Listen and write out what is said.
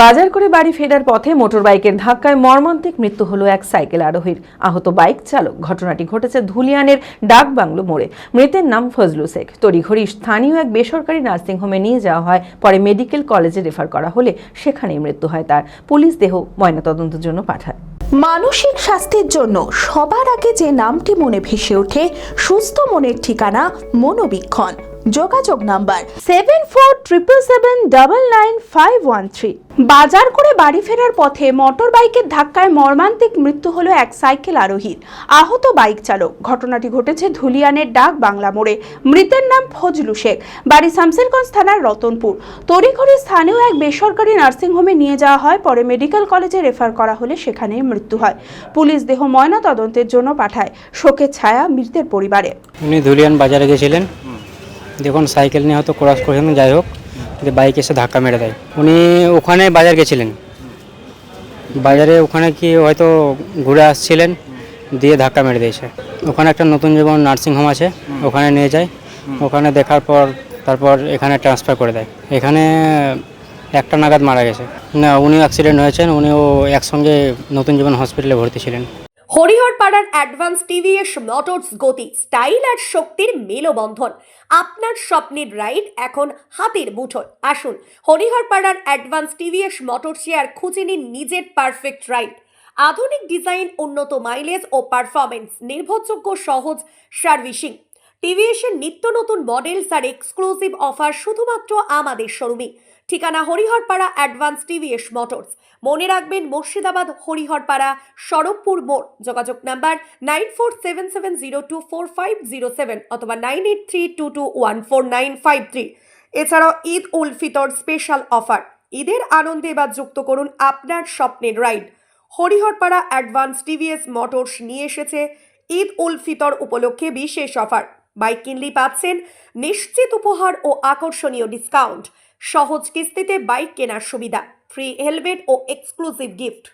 বাজার করে বাড়ি ফেরার পথে মোটরবাইকের ধাক্কায় মর্মান্তিক মৃত্যু হলো এক সাইকেল আরোহীর। আহত বাইক চালক, ঘটনাটি ঘটেছে ধুলিয়ানের ডাক বাংলো মোড়ে। মৃতের নাম ফজলু শেখ। তড়িঘড়ি স্থানীয় এক বেসরকারি নার্সিংহোমে নিয়ে যাওয়া হয়, পরে মেডিকেল কলেজে রেফার করা হলে সেখানেই মৃত্যু হয় তার। পুলিশ দেহ ময়নাতদন্তের জন্য পাঠায়। মানসিক স্বাস্থ্যের জন্য সবার আগে যে নামটি মনে ভেসে ওঠে, সুস্থ মনের ঠিকানা মনোবীক্ষণ। যোগাযোগ number seven four triple seven double nine five one three বাজার করে বাড়ি ফেরার পথে মোটর বাইকের ধাক্কায় মর্মান্তিক মৃত্যু হলো এক সাইকেল আরোহীর। আহত বাইক চালক। ঘটনাটি ঘটেছে ধুলিয়ানের ডাক বাংলা মোড়ে। মৃতের নাম ফজলু শেখ। বাড়ি শামসেরগঞ্জ থানার রতনপুর। তড়িঘড়ি স্থানীয় এক বেসরকারি নার্সিংহোমে নিয়ে যাওয়া হয়, পরে মেডিকেল কলেজে রেফার করা হলে সেখানে মৃত্যু হয়। পুলিশ দেহ ময়না তদন্তের জন্য পাঠায়। শোকের ছায়া মৃতের পরিবারে। উনি ধুলিয়ান বাজারে গেছিলেন। দেখুন, সাইকেল নিয়ে হয়তো ক্রস করেছিলেন যাই হোক যে বাইক এসে ধাক্কা মেরে দেয়। উনি ওখানে বাজার গেছিলেন। বাজারে ওখানে কি হয়তো ঘুরে আসছিলেন, দিয়ে ধাক্কা মেরে দিয়েছে। ওখানে একটা নতুন জীবন নার্সিং হোম আছে, ওখানে নিয়ে যায়। ওখানে দেখার পর, তারপর এখানে ট্রান্সফার করে দেয়। এখানে একটা নাগাদ মারা গেছে। না, উনিও অ্যাক্সিডেন্ট হয়েছেন, উনিও একসঙ্গে নতুন জীবন হসপিটালে ভর্তি ছিলেন। হরিহরপাড়ার অ্যাডভান্স টিভিএস মোটরস গতি, স্টাইল আর শক্তির মেলবন্ধন। আপনার স্বপ্নের রাইড এখন হাতের মুঠোয়। আসুন, হরিহরপাড়ার অ্যাডভান্স টিভিএস মোটরসে আর খুঁজে নিন নিজের পারফেক্ট রাইড। আধুনিক ডিজাইন, উন্নত মাইলেজ ও পারফরমেন্স নির্ভরযোগ্য সহজ সার্ভিসিং। টিভিএসের নিত্য নতুন মডেলস আর এক্সক্লুসিভ অফার শুধুমাত্র আমাদের শোরুমে। ঠিকানা হরিহরপাড়া অ্যাডভান্স টিভিএস মোটরস। মনে রাখবেন, মুর্শিদাবাদ, হরিহরপাড়া সড়কপুর মোড়। যোগাযোগ number nine four seven seven zero two four five zero seven অথবা nine eight three two two one four nine five three. এছাড়াও ঈদ উল ফিতর স্পেশাল অফার। ঈদের আনন্দে এবার যুক্ত করুন আপনার স্বপ্নের ride. Hariharpara advance TVS motors নিয়ে এসেছে ঈদ উল ফিতর উপলক্ষে বিশেষ অফার। বাইক কিনলেই পাচ্ছেন নিশ্চিত উপহার ও আকর্ষণীয় ডিসকাউন্ট সহজ কিস্তিতে বাইক কেনার সুবিধা। ফ্রি হেলমেট ও এক্সক্লুসিভ গিফট